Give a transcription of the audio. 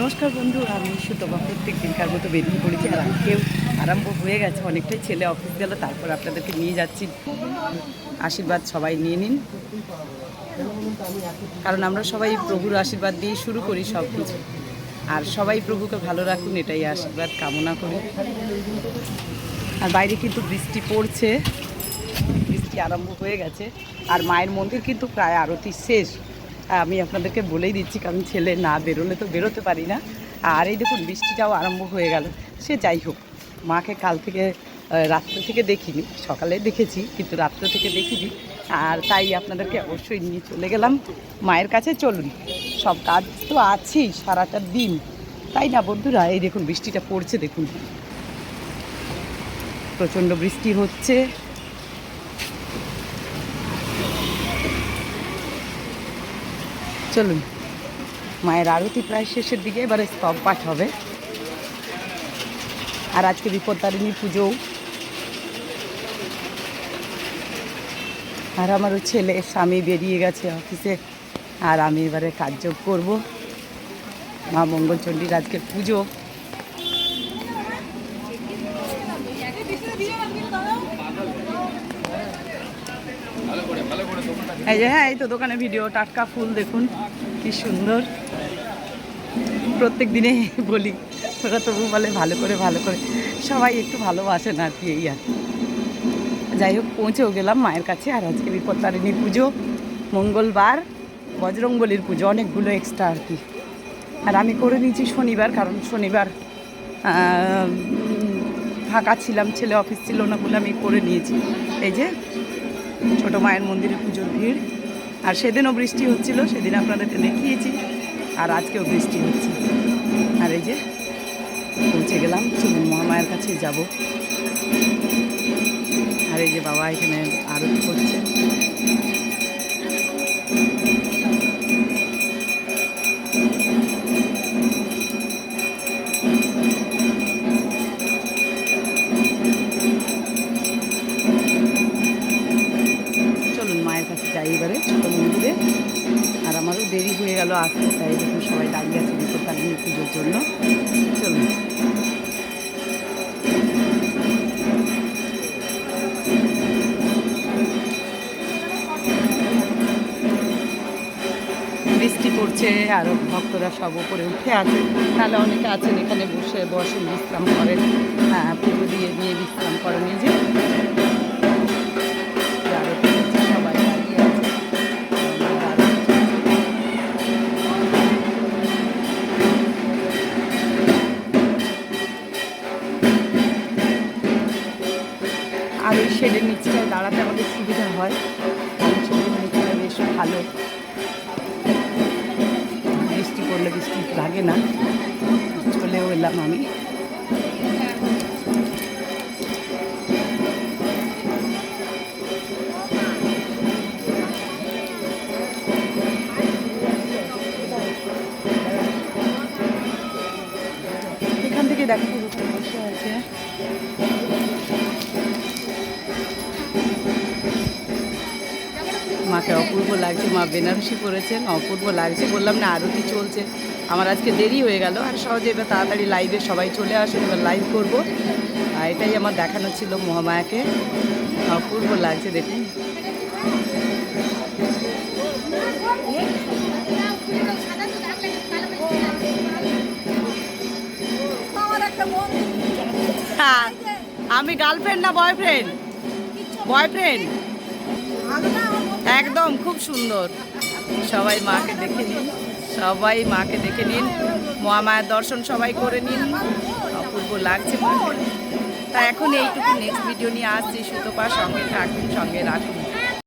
নমস্কার বন্ধু, আমি সুতপা প্রত্যেক দিনকার মতো বেরিয়ে পড়েছি আর আজকেও আরম্ভ হয়ে গেছে। অনেকটাই ছেলে অফিস গেল, তারপর আপনাদেরকে নিয়ে যাচ্ছি। আশীর্বাদ সবাই নিয়ে নিন। কারণ আমরা সবাই প্রভুর আশীর্বাদ দিয়ে শুরু করি সব কিছু আর সবাই প্রভুকে ভালো রাখুন, এটাই আশীর্বাদ, কামনা করি। আর বাইরে কিন্তু বৃষ্টি পড়ছে। বৃষ্টি আরম্ভ হয়ে গেছে। আর মায়ের মন্দির কিন্তু প্রায় আরতি শেষ। আমি আপনাদেরকে বলেই দিচ্ছি, কারণ ছেলে না বেরোলে তো বেরোতে পারি না। আর এই দেখুন বৃষ্টিটাও আরম্ভ হয়ে গেল। সে যাই হোক, মাকে কাল থেকে রাত্র থেকে দেখিনি, সকালে দেখেছি, কিন্তু রাত্র থেকে দেখিনি। আর তাই আপনাদেরকে অবশ্যই নিয়ে চলে গেলাম। মায়ের কাছে চলুন, সব কাজ তো আছেই সারাটা দিন। তাই না বন্ধুরা? এই দেখুন, বৃষ্টিটা পড়ছে, দেখুন। প্রচণ্ড বৃষ্টি হচ্ছে। চলুন। মায়ের আরতি প্রায় শেষের দিকে, এবারে স্তব পাঠ হবে। আর আজকে বিপত্তারিণী পুজোও। আর আমারও ছেলে, স্বামী বেরিয়ে গেছে অফিসে। আর আমি এবারে কাজ করব। মা মঙ্গলচণ্ডীর আজকে পুজো। এই যে হ্যাঁ এই তো দোকানে ভিডিও টাটকা ফুল, দেখুন, কি সুন্দর। প্রত্যেক দিনে বলি ওরা তবু বলে ভালো করে ভালো করে। সবাই একটু ভালোবাসেন আর কি, এই আর যাই হোক, পৌঁছেও গেলাম মায়ের কাছে, আর আজকে বিপত্তারিণী পুজো, মঙ্গলবার বজরংবলির পুজো, অনেকগুলো এক্সট্রা আর কি। আর আমি করে নিয়েছি শনিবার, কারণ শনিবার ফাঁকা ছিলাম, ছেলে অফিস ছিল না বলে আমি করে নিয়েছি। এই যে ছোট মায়ের মন্দিরে পুজোর ভিড়। আর সেদিনও বৃষ্টি হচ্ছিল, সেদিন আপনাদেরকে দেখিয়েছি, আর আজকেও বৃষ্টি হচ্ছে। আর এই যে পৌঁছে গেলাম, চলুন মহামায়ের কাছে যাব। আর এই যে বাবা এখানে আরতি করছে। গেল আসতে তাই দেখুন সবাই দাঁড়িয়ে আছে বিপত্তারিণী পুজোর জন্য। চলুন। বৃষ্টি পড়ছে, আর ভক্তরা সব উপরে উঠে আছে। তাহলে অনেকে আছেন এখানে বসে বসেন বিশ্রাম করেন। হ্যাঁ পুজো দিয়ে নিয়ে বিশ্রাম করেন যে। আর ওই শেডের নিচটায় দাঁড়াতে আমাদের সুবিধা হয়। শেডের নিচটা বেশ ভালো। বৃষ্টি পড়লে বৃষ্টি লাগে না। চলেও এলাম আমি। এখান থেকে দেখো বসে আছে। মাকে অপূর্ব লাগছে মা বেনারসি পরেছেন অপূর্ব লাগছে। বললাম না আরতি চলছে। আমার আজকে দেরি হয়ে গেল আর সহজে এবার তাড়াতাড়ি লাইভে সবাই চলে আসুন এবার লাইভ করব। আর এটাই আমার দেখানো ছিল মহামায়াকে। অপূর্ব লাগছে দেখুন। হ্যাঁ, আমি গার্লফ্রেন্ড না বয়ফ্রেন্ড বয়ফ্রেন্ড একদম, খুব সুন্দর। সবাই মাকে দেখে নিন, সবাই মাকে দেখে নিন। মহামায়ের দর্শন সবাই করে নিন। অপূর্ব লাগছে তা এখন এইটুকু নেক্সট ভিডিও নিয়ে আসছি। সুতোপা সঙ্গে থাকুন, সঙ্গে রাখুন।